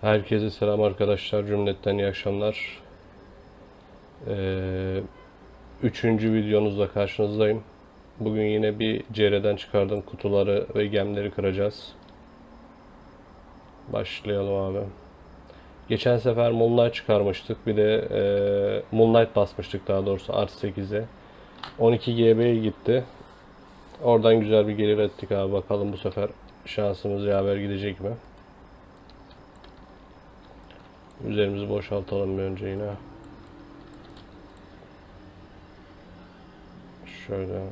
Herkese selam arkadaşlar. Cümletten iyi akşamlar. Ee, üçüncü videonuzla karşınızdayım. Bugün yine bir CR'den çıkardığım kutuları ve gemleri kıracağız. Başlayalım abi. Geçen sefer Moonlight çıkarmıştık. Bir de e, Moonlight basmıştık daha doğrusu Art 8'e. 12 GB'ye gitti. Oradan güzel bir gelir ettik abi. Bakalım bu sefer şansımız yaver gidecek mi? Üzerimizi boşaltalım bir önce yine. Şöyle.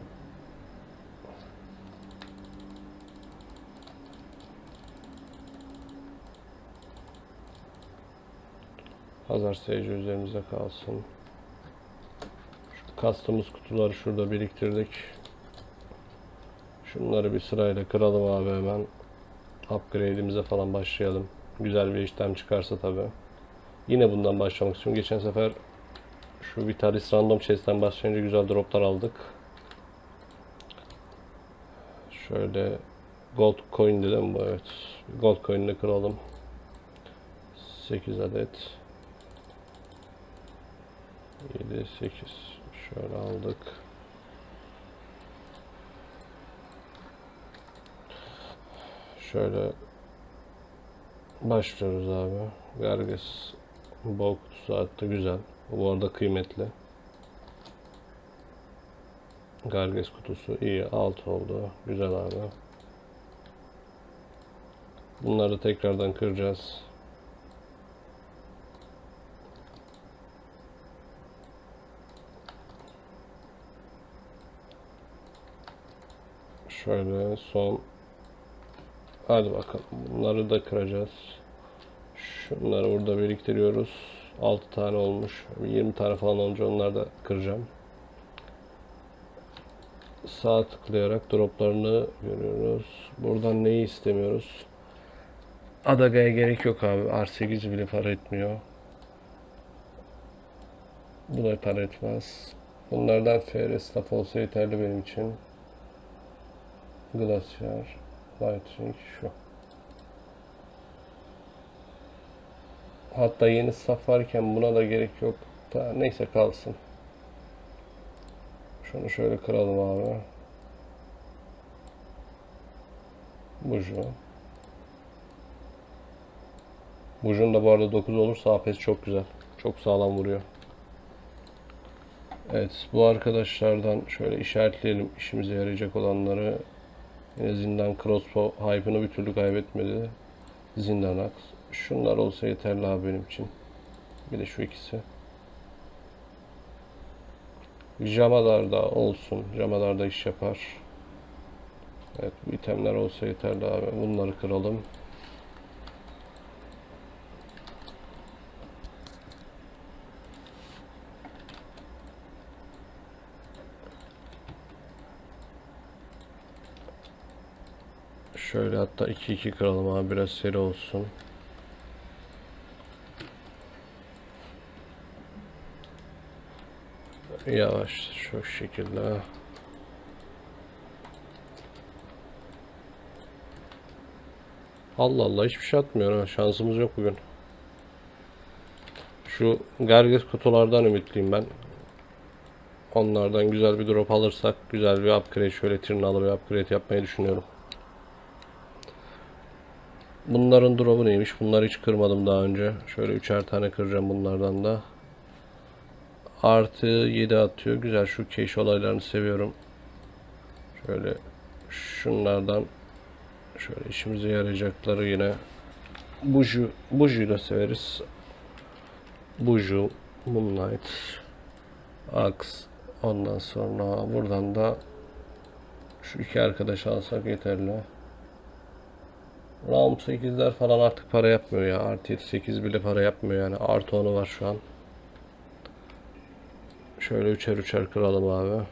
Hazar seyirci üzerimize kalsın. Şu kastığımız kutuları şurada biriktirdik. Şunları bir sırayla kıralım abi hemen. Upgrade'imize falan başlayalım. Güzel bir işlem çıkarsa tabii. Yine bundan başlamak istiyorum. Geçen sefer şu Vitalis Random Chest'ten başlayınca güzel droplar aldık. Şöyle Gold Coin dedim bu evet. Gold Coin'ini kıralım. 8 adet. 7 8 şöyle aldık. Şöyle başlıyoruz abi. Gargis Bol kutusu attı güzel. Bu arada kıymetli. Garges kutusu iyi. Alt oldu. Güzel abi. Bunları tekrardan kıracağız. Şöyle son Hadi bakalım. Bunları da kıracağız. Şunları burada biriktiriyoruz. 6 tane olmuş. 20 tane falan olunca onları da kıracağım. Sağ tıklayarak droplarını görüyoruz. Buradan neyi istemiyoruz? Adaga'ya gerek yok abi. R8 bile para etmiyor. Bu da para etmez. Bunlardan FR staff olsa yeterli benim için. Glacier, Lightning şu. Hatta yeni saf varken buna da gerek yok. Da, neyse kalsın. Şunu şöyle kıralım abi. Buju. Bujun da bu arada 9 olursa APS çok güzel. Çok sağlam vuruyor. Evet bu arkadaşlardan şöyle işaretleyelim işimize yarayacak olanları. Yine zindan crossbow hype'ını bir türlü kaybetmedi. Zindan aks. Şunlar olsa yeterli abi benim için. Bir de şu ikisi. Jamalar da olsun. Jamalar da iş yapar. Evet bu itemler olsa yeterli abi. Bunları kıralım. Şöyle hatta 2-2 kıralım abi biraz seri olsun. Yavaş şu şekilde. Allah Allah hiçbir şey atmıyor ha. Şansımız yok bugün. Şu Gargis kutulardan ümitliyim ben. Onlardan güzel bir drop alırsak güzel bir upgrade şöyle tırnalı bir upgrade yapmayı düşünüyorum. Bunların drop'u neymiş? Bunları hiç kırmadım daha önce. Şöyle üçer tane kıracağım bunlardan da. Artı 7 atıyor. Güzel şu cache olaylarını seviyorum. Şöyle şunlardan şöyle işimize yarayacakları yine Buju, Buju'yu da severiz. Buju, Moonlight, Axe. Ondan sonra buradan da şu iki arkadaş alsak yeterli. Round 8'ler falan artık para yapmıyor ya. Artı 7 8 bile para yapmıyor yani. Artı 10'u var şu an. Şöyle üçer üçer kıralım abi.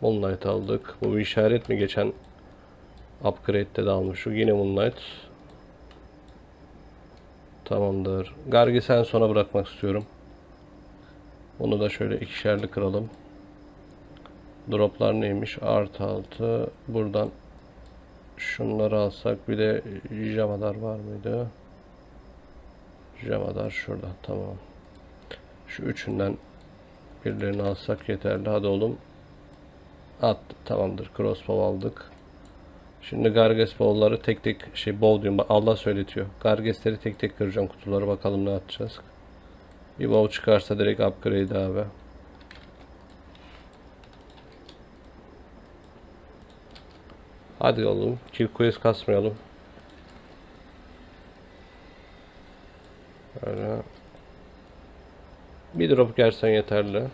Moonlight aldık. Bu bir işaret mi? Geçen upgrade'de de almıştık. Yine Moonlight. Tamamdır. Gargi sen sona bırakmak istiyorum. Bunu da şöyle ikişerli kıralım. Droplar neymiş? Artı altı. Buradan şunları alsak bir de Jamadar var mıydı? Jamadar şurada. Tamam. Şu üçünden birilerini alsak yeterli. Hadi oğlum. At. Tamamdır. Crossbow aldık. Şimdi Garges bow'ları tek tek şey bow diyorum. Allah söyletiyor. Garges'leri tek tek kıracağım kutuları. Bakalım ne atacağız. Bir bow çıkarsa direkt upgrade abi. Hadi oğlum. Kill quest kasmayalım. Böyle. Bir drop gelsen yeterli.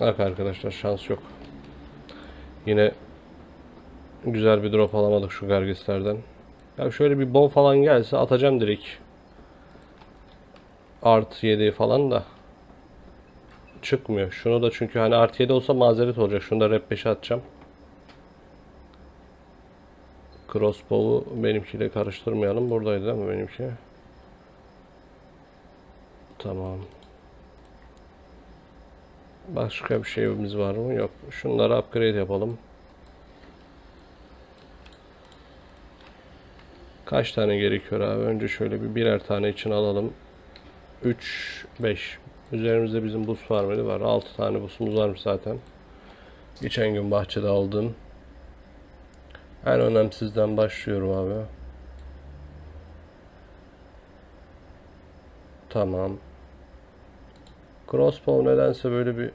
Bak arkadaşlar şans yok. Yine güzel bir drop alamadık şu gargislerden. Ya şöyle bir bow falan gelse atacağım direkt. Art 7 falan da çıkmıyor. Şunu da çünkü hani art 7 olsa mazeret olacak. Şunu da rep 5'e atacağım. Crossbow'u benimkiyle karıştırmayalım. Buradaydı değil mi benimki? Tamam. Başka bir şeyimiz var mı? Yok. Şunları upgrade yapalım. Kaç tane gerekiyor abi? Önce şöyle bir birer tane için alalım. 3, 5. Üzerimizde bizim buz farmeli var. 6 tane buzumuz varmış zaten. Geçen gün bahçede aldığım. En önemsizden başlıyorum abi. Tamam. Crossbow nedense böyle bir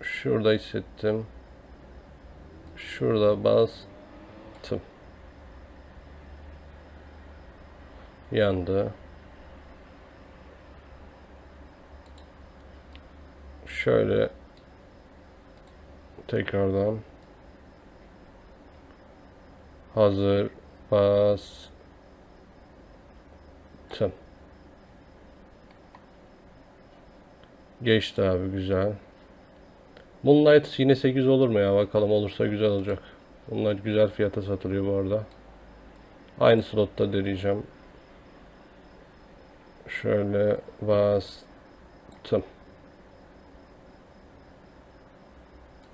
şurada hissettim. Şurada bastım. Yandı. Şöyle tekrardan hazır bastım. Geçti abi güzel. Moonlight yine 8 olur mu ya? Bakalım olursa güzel olacak. Bunlar güzel fiyata satılıyor bu arada. Aynı slotta deneyeceğim. Şöyle bastım.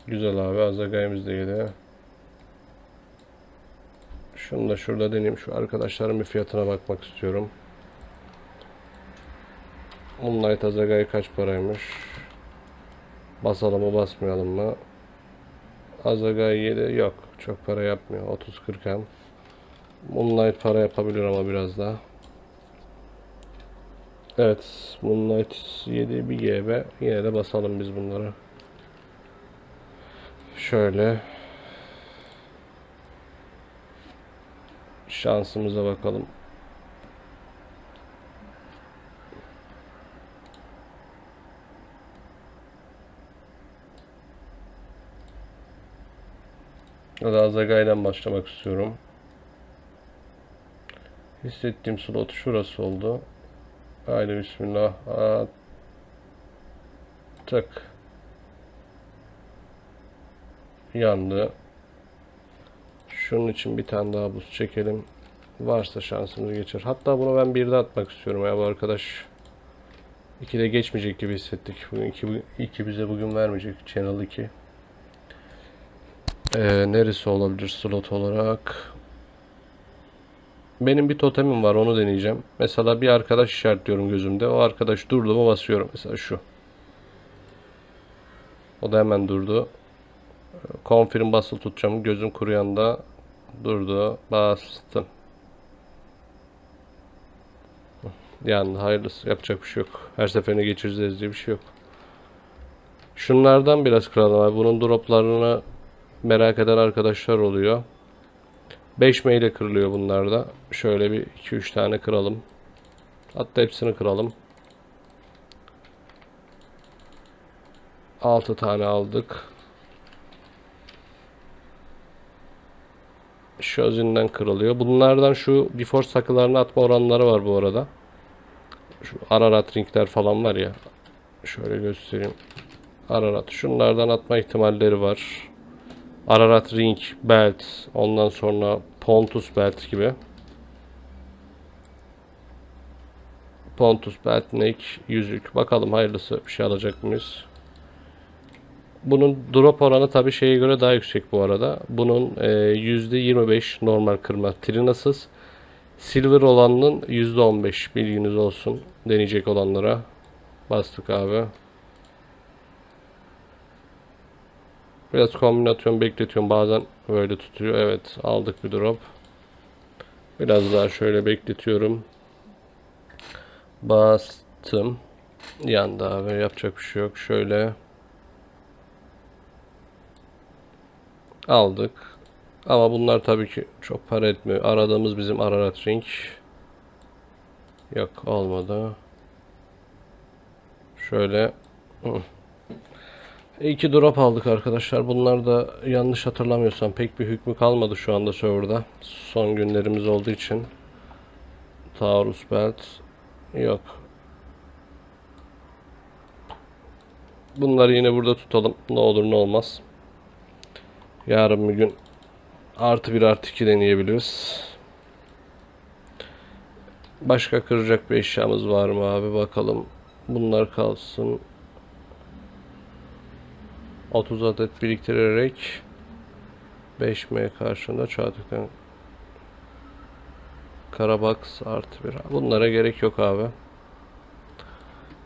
Güzel abi. Azagayımız da yedi. Şunu da şurada deneyeyim. Şu arkadaşların bir fiyatına bakmak istiyorum. Moonlight Azagay kaç paraymış? Basalım mı basmayalım mı? Azagay 7 yok. Çok para yapmıyor. 30-40 hem. Moonlight para yapabilir ama biraz daha. Evet. Moonlight 7 bir GB. Yine de basalım biz bunları. Şöyle. Şansımıza bakalım. Hadi Azagay'dan başlamak istiyorum. Hissettiğim slot şurası oldu. Haydi bismillah. Attık. Yandı. Şunun için bir tane daha buz çekelim. Varsa şansımız geçer. Hatta bunu ben bir de atmak istiyorum ya bu arkadaş. İki de geçmeyecek gibi hissettik. Bugün iki, iki bize bugün vermeyecek. Channel 2. Ee, neresi olabilir slot olarak? Benim bir totemim var onu deneyeceğim. Mesela bir arkadaş işaretliyorum gözümde. O arkadaş durdu mu basıyorum. Mesela şu. O da hemen durdu. Confirm basılı tutacağım. Gözüm kuruyanda durdu. Bastım. Yani hayırlısı. Yapacak bir şey yok. Her seferinde geçireceğiz diye bir şey yok. Şunlardan biraz kıralım. Bunun droplarını merak eden arkadaşlar oluyor. 5 ile kırılıyor bunlar da. Şöyle bir 2-3 tane kıralım. Hatta hepsini kıralım. 6 tane aldık. Şözinden kırılıyor. Bunlardan şu before sakılarını atma oranları var bu arada. Şu Ararat ringler falan var ya. Şöyle göstereyim. Ararat. Şunlardan atma ihtimalleri var. Ararat ring, belt, ondan sonra Pontus belt gibi. Pontus belt, neck, yüzük. Bakalım hayırlısı bir şey alacak mıyız? Bunun drop oranı tabii şeye göre daha yüksek bu arada. Bunun e, %25 normal kırma trinasız. Silver olanın %15 bilginiz olsun deneyecek olanlara. Bastık abi. Biraz kombinasyon bekletiyorum. Bazen böyle tutuyor. Evet aldık bir drop. Biraz daha şöyle bekletiyorum. Bastım. Yandı abi. Yapacak bir şey yok. Şöyle. Aldık. Ama bunlar tabii ki çok para etmiyor. Aradığımız bizim Ararat Ring. Yok olmadı. Şöyle. Hı. İki drop aldık arkadaşlar. Bunlar da yanlış hatırlamıyorsam pek bir hükmü kalmadı şu anda serverda. Son günlerimiz olduğu için. Taurus Belt. Yok. Bunları yine burada tutalım. Ne olur ne olmaz. Yarın bir gün artı bir artı iki deneyebiliriz. Başka kıracak bir eşyamız var mı abi bakalım. Bunlar kalsın. 30 adet biriktirerek 5M karşında Çağatay'dan Karabox artı bir. Bunlara gerek yok abi.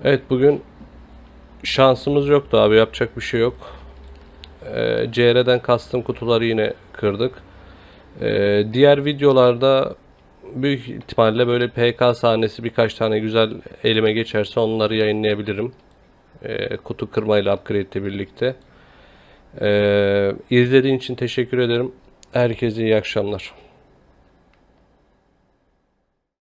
Evet bugün şansımız yoktu abi yapacak bir şey yok. Ee, CR'den kastım kutuları yine kırdık. Ee, diğer videolarda büyük ihtimalle böyle PK sahnesi birkaç tane güzel elime geçerse onları yayınlayabilirim. Ee, kutu kırmayla upgrade ile birlikte. Ee, izlediğin için teşekkür ederim. Herkese iyi akşamlar.